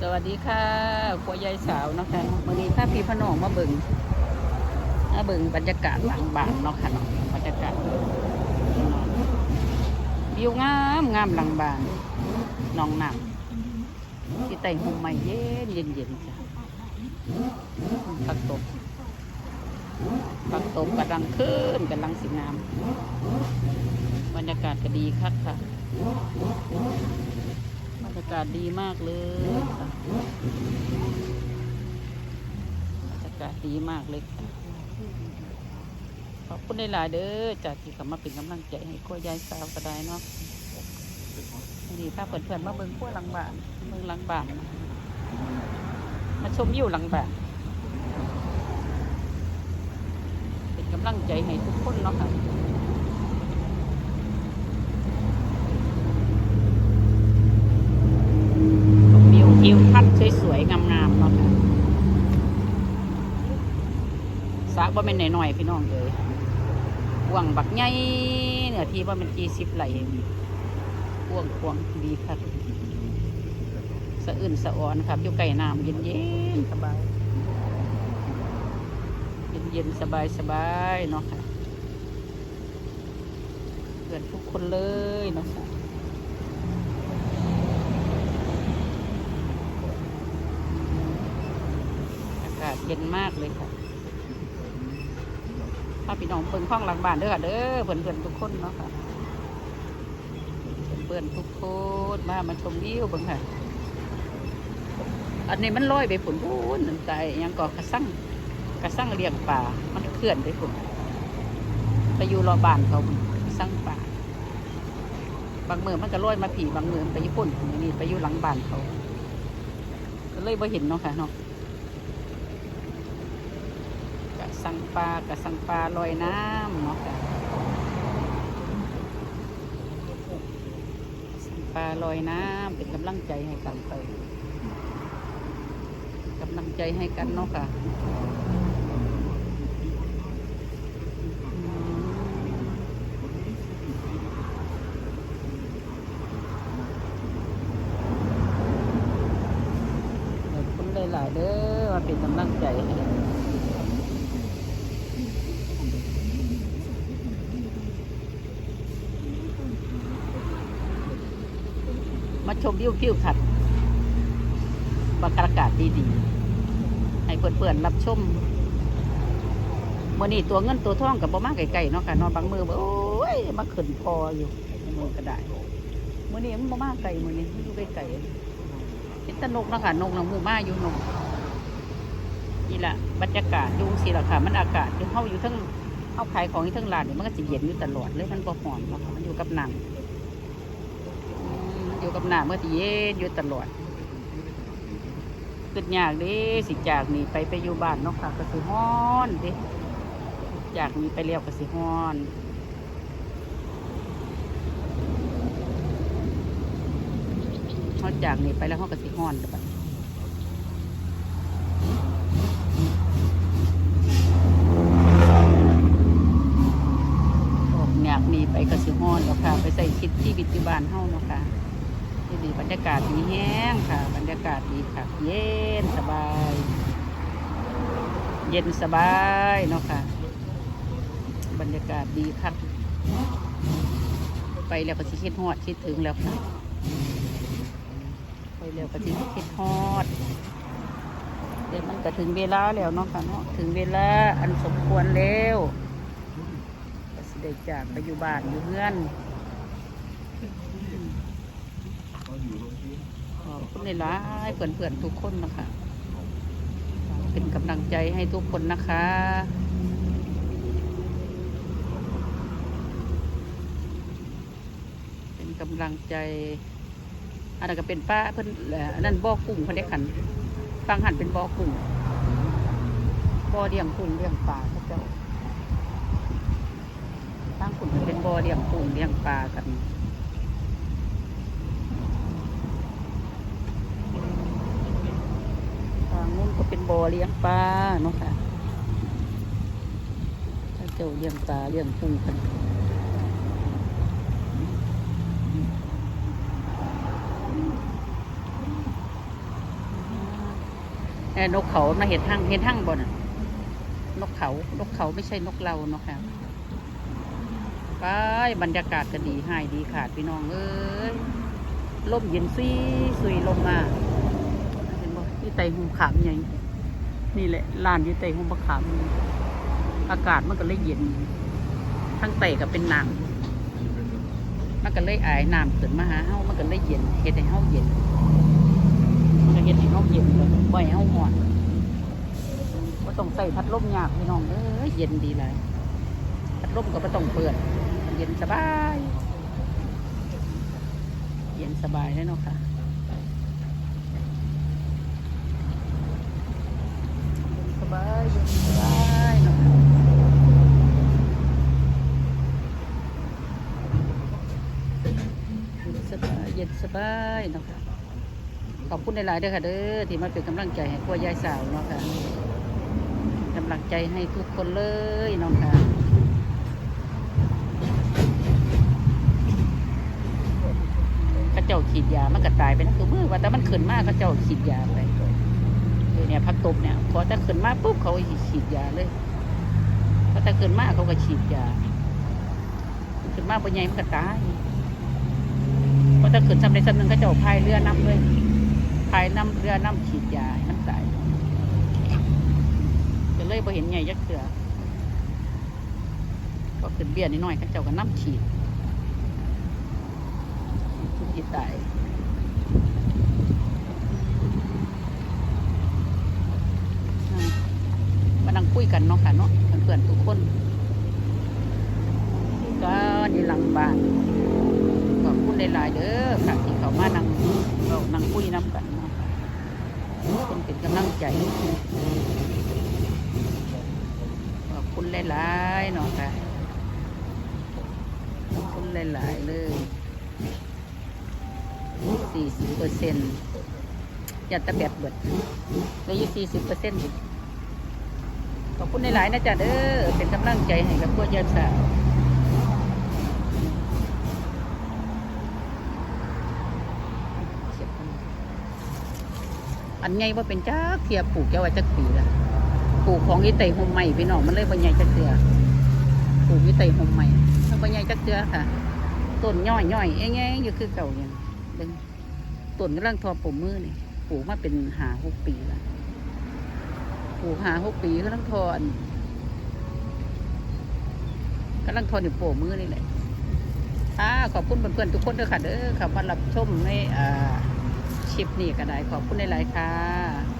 สวัสดีค่ะขัวยายสาวนะคะวันนี้พาพี่พน้องมาเบิ่งมาเบิ่งบรรยากาศหลังบ้านเนาะค่ะเนาะบรรยากาศวิวงามงามหลังบ้านน้องน้ำที่ไต่ห่มไม้เย็นเย็นเย็นจ้ะผักตบผักตบกำลังขึ้นกำลังสิงาม บรรยากาศก็ดีคักค่ะบรรยากาศดีมากเลยค่ะ รยากาศดีมากเลยค่ะขอบคุณหลายๆเด้อจากที่เขามาเป็นกำลังใจให้กล้วยยายสาวก็ได้เนาะนี่ถ้าเพื่อนๆมาเบิ่งขั้วหลังบ้านเบิ่งหลังบ้านมาชมวิวหลังบ้านเป็นกำลังใจให้ทุกคนเนาะค่ะ วิวทิวทัศน์สวยๆ งามๆเนาะค่ะ สระว่าเป็นหน่อยๆพี่น้องเลยกว่างบักใหญ่เนื้อที่ว่ามันกี่สิบไหลกวางควางดีค่ะสะอื่นสะอ่อนครับอยู่ใกล้น้ำเย็นๆสบาย เย็นๆสบายๆเนาะค่ะเพื่อนทุกคนเลยเนาะค่ะอากาศเย็นมากเลยค่ะ ถ้าพี่น้องเพิ่งห้องหลังบ้านเด้อค่ะเด้อเพื่อนๆทุกคนเนาะค่ะเพื่อนๆทุกคนมามาชมวิวเบิ่งค่ะ อันนี้มันลอยไปผุนพูนนั่นใจยังก่อกระสั่งกระสั่งเลี้ยงป่ามันเคลื่อนไปผุนไปอยู่รอบ้านเขาพุ่นกระสั่งป่าบางเมือมันก็ลอยมาผีบางเมือนไปญี่ปุ่นนี่ไปอยู่หลังบ้านเขา ก็เลยบ่เห็นเนาะค่ะเนาะ กะ สังปลากะสังปลาลอยน้ำเนาะค่ะสังปลาลอยน้ำเป็นกำลังใจให้กันไปกำลังใจให้กันเนาะค่ะคุณหลายๆเด้อมาเป็นกำลังใจให้ ชมวิวทิวทัศน์บรรยากาศดีๆ ให้เพื่อนๆรับชมมื่อนี้ตัวเงินตัวทองกับบ่มาไกลๆเนาะค่ะนอนบางมือบ่โอ้ยมาขึ้นพออยู่มือก็ได้มื่อนี้มันบ่มาไกลมื่อนี้มันอยู่ไกลๆเห็นตนกเนาะค่ะนกนะหมู่มาอยู่นกนี่แหละบรรยากาศยู่สิล่ะค่ะ มันอากาศอยู่เฮาอยู่ทั้งเฮาขายของอยู่ทั้งร้านเนี่ยมันก็สิเย็นอยู่ตลอดเลยมันบ่ร้อนเนาะมันอยู่กับน้ำ อยู่กับหน้าเมื่อที่เย็นอยู่ตลอดขึ้นยากเดิสิจากนี่ไปไปอยู่บ้านนาะค่ะก็สิฮ้อนเดิจากนี้ไปเรียวก็สิฮ้อนเขาจากนี่ไปแล้วเขาก็สิฮ้อนเด้อบัดอกอยากหนีไปก็สิฮ้อนแล้วค่ะ ไปใส่คิดที่วิตอยู่บ้านเฮาเนาะ ดีบรรยากาศดีแห้งค่ะ บรรยากาศดีค่ะ เย็นสบาย เย็นสบายเนาะค่ะ บรรยากาศดีครับไปแล้วก็สิคิดฮอดคิดถึงแล้วค่ะ ไปแล้วก็สิคิดฮอดเดี๋ยวมันก็ถึงเวลาแล้วเนาะค่ะเนาะถึงเวลาอันสมควรแล้วก็สิได้จากไปอยู่บ้านอยู่เพื่อน ขอบ คุณหลายๆเพื่อนๆทุกคนนะคะ เป็นกำลังใจให้ทุกคนนะคะเป็นกำลังใจ อันนั้นก็เป็นป้าเพิ่นเอ่ออันนั้นบ่อกุ้งเพิ่นได้ขันฟังหันเป็นบ่อกุ้งบ่อเลี้ยงกุ้งเลี้ยงปลาเขาเจ้าตั้งคุณเป็นบ่อเลี้ยงกุ้งเลี้ยงปลากัน ทางนู้น ก็เป็นบ่อเลี้ยงปลาเนาะค่ะถ้าเจ้าเลี้ยงปลาเลี้ยงปูกันแต่นกเขามาเห็นทั้งเห็นทั้งบนน่ะ นกเขา นกเขาไม่ใช่นกเราเนาะค่ะไปบรรยากาศก็ดีให้ดีขาดพี่น้องเอ้ยลมเย็นซีสุยลมมา ไตหุมขามใหญ่นี่แหละลานที่ไตหุมบขาม อากาศมันก็เลยเย็น ทั้งไตก็เป็นน้ำมันก็เลยอายน้ำขึ้นมาหาเฮามันก็เลยเย็นเฮ็ดให้เฮาเย็นมันก็เฮ็ดให้เฮาเย็นเลยบ่ให้เฮาร้อนบ่ต้องใส่พัดลมยากพี่น้องเอ้ยเย็นดีเลยพัดลมก็บ่ต้องเปิด เย็นสบาย เย็นสบายเลยเนาะค่ะ สบายเย็นสบายเนาะค่ะเย็นสบายนะคะขอบคุณหลายๆด้อค่ะเด้อที่มาเป็นกำลังใจให้พ่อยายสาวเนาะค่ะกำลังใจให้ทุกคนเลยเนาะค่ะเข้าเจ้าฉีดยามันก็ตายไปนะคือมือว่าแต่มันขึ้นมากเขาเจ้าฉีดยาไป เนี่ยพักตบเนี่ยพอแต่ขึ้นมาปุ๊บเขาฉีดยาเลยพอแต่ขึ้นมาเขาก็ฉีดยาขึ้นมาปัญญมันก็ตายพอแต่ขึ้นสำเร็จสำนึงเขาเจ้าพายเรือน้ำเลยภายน้ำเรือน้ำฉีดยาให้มันตายก็เลยพอเห็นใหญ่ยักษ์เสือก็ขึ้นเบี้ยนิดหน่อยๆเขาเจ้าก็น้ำฉีดทุกทีตายอ่ามานั่งคุย กันเนาะค่ะเนาะเพื่อนๆทุกคนก็อยู่หลังบ้านขอบคุณหลายๆเด้อค่ะที่เขามานั่งเรานั่งคุยน้ำกันเนเป็นเป็นกำลังใจขอบคุณหลายๆเนาะค่ะขอบคุณหลายๆเลยสี่สิบเปอร์เซ็นต์อย่าตะแบบเบิดเลยอยู่สี่สิบเปอร์เซ็นต์ ขอบคุณในหลายนะจ๊ะเด้อเป็นกำลังใจให้กับพวกยาสาวอันไงว่าเป็นจ้าเทียปลูกแก้วจักปีละปลูกของอีไตหมใหม่พี่น้องมันเลยบใหญ่จักเตือปลูกอีไตหมใหม่มันบใหญ่จักเตือค่ะต้นย่อยย่อยๆแง่ๆอยู่คือเก่าอย่างเบิ่งต้นกำลังทอปมมือนี่ปลูกมาเป็นหาหกปีละ ปลูกหาหกปีกำลังทอนกำลังทออยู่โป่มือนี่แหละอ่าขอบคุณเพื่อนๆทุกคนด้วยค่ะเด้อค่ะมารับชมในอ่าชิปนี้ก็ได้ขอบคุณหลายค่ะ